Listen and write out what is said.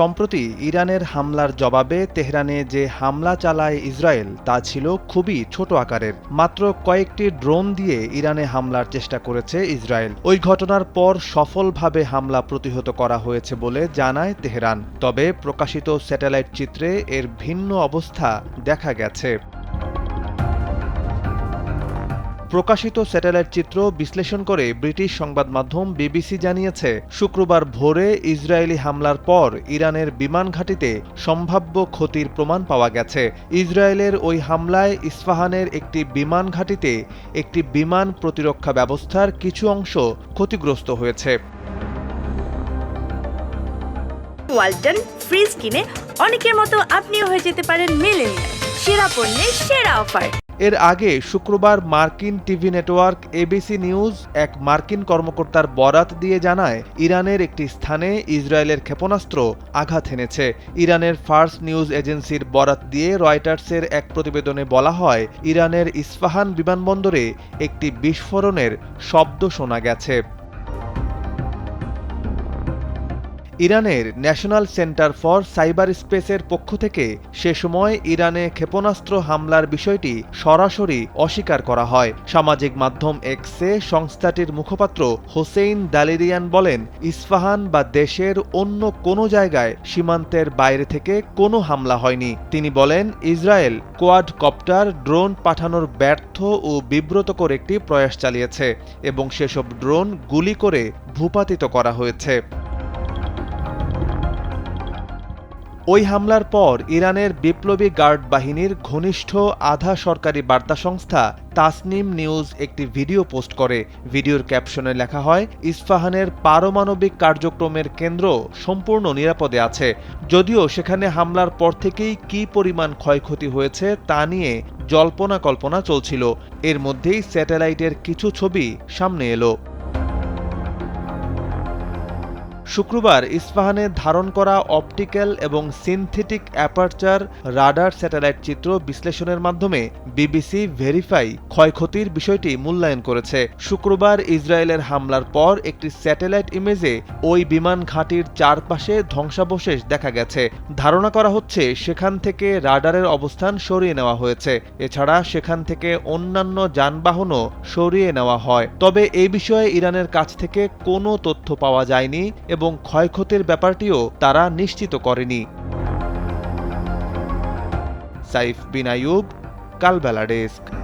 সম্প্রতি ইরানের হামলার জবাবে তেহরানে যে হামলা চালায় ইসরায়েল, তা ছিল খুবই ছোট আকারের। মাত্র কয়েকটি ড্রোন দিয়ে ইরানে হামলার চেষ্টা করেছে ইসরায়েল। ওই ঘটনার পর সফলভাবে হামলা প্রতিহত করা হয়েছে বলে জানায় তেহরান। তবে প্রকাশিত স্যাটেলাইট চিত্রে এর ভিন্ন অবস্থা দেখা গেছে। প্রকাশিত স্যাটেলাইট চিত্র বিশ্লেষণ করে ব্রিটিশ সংবাদ মাধ্যম বিবিসি জানিয়েছে, শুক্রবার ভোরে ইসরায়েলি হামলার পর ইরানের বিমান ঘাঁটিতে সম্ভাব্য ক্ষতির প্রমাণ পাওয়া গেছে। ইসরায়েলের ওই হামলায় ইস্পাহানের একটি বিমান ঘাঁটিতে একটি বিমান প্রতিরক্ষা ব্যবস্থার কিছু অংশ ক্ষতিগ্রস্ত হয়েছে। ওয়ালটন, ফ্রিজ কিনে অনেকের মতো আপনিও হয়ে যেতে পারেন মিলেনিয়াল। সেরা পণ্যের সেরা অফার। এর আগে শুক্রবার মার্কিন টিভি নেটওয়ার্ক এবিসি নিউজ এক মার্কিন কর্মকর্তার বরাত দিয়ে জানায়, ইরানের একটি স্থানে ইসরায়েলের ক্ষেপণাস্ত্র আঘাত হেনেছে ইরানের ফার্স্ট নিউজ এজেন্সির বরাত দিয়ে রয়টার্সের এক প্রতিবেদনে বলা হয়, ইরানের ইস্পাহান বিমানবন্দরে একটি বিস্ফোরণের শব্দ শোনা গেছে। ইরানের ন্যাশনাল সেন্টার ফর সাইবার স্পেসের পক্ষ থেকে সে সময় ইরানে ক্ষেপণাস্ত্র হামলার বিষয়টি সরাসরি অস্বীকার করা হয়। সামাজিক মাধ্যম এক্সে সংস্থাটির মুখপাত্র হোসেইন দালিরিয়ান বলেন ইস্পাহান বা দেশের অন্য কোনো জায়গায় সীমান্তের বাইরে থেকে কোনো হামলা হয়নি। তিনি বলেন, ইসরায়েল কোয়াড কপ্টার ড্রোন পাঠানোর ব্যর্থ ও বিব্রতকর একটি প্রয়াস চালিয়েছে এবং সেসব ড্রোন গুলি করে ভূপাতিত করা হয়েছে। ওই হামলার পর ইরানের বিপ্লবী গার্ড বাহিনীর ঘনিষ্ঠ আধা সরকারি বার্তা সংস্থা তাসনিম নিউজ একটি ভিডিও পোস্ট করে। ভিডিওর ক্যাপশনে লেখা হয় ইস্পাহানের পারমাণবিক কার্যক্রমের কেন্দ্র সম্পূর্ণ নিরাপদে আছে। যদিও সেখানে হামলার পর থেকেই কী পরিমাণ ক্ষয়ক্ষতি হয়েছে তা নিয়ে জল্পনা কল্পনা চলছিল। এর মধ্যেই স্যাটেলাইটের কিছু ছবি সামনে এলো। শুক্রবার ইস্পাহানে ধারণ করা অপটিক্যাল এবং সিনথেটিক অ্যাপারচার রাডার স্যাটেলাইট চিত্র বিশ্লেষণের মাধ্যমে বিবিসি ভেরিফাই ক্ষয়ক্ষতির বিষয়টি মূল্যায়ন করেছে। শুক্রবার ইসরায়েলের হামলার পর একটি স্যাটেলাইট ইমেজে ওই বিমান ঘাঁটির চারপাশে ধ্বংসাবশেষ দেখা গেছে। ধারণা করা হচ্ছে সেখান থেকে রাডারের অবস্থান সরিয়ে নেওয়া হয়েছে। এছাড়া সেখান থেকে অন্যান্য যানবাহনও সরিয়ে নেওয়া হয়। তবে এই বিষয়ে ইরানের কাছ থেকে কোনো তথ্য পাওয়া যায়নি এবং ক্ষয়ক্ষতির ব্যাপারটিও তারা নিশ্চিত করেনি। Saif bin Ayub Kalbela desk.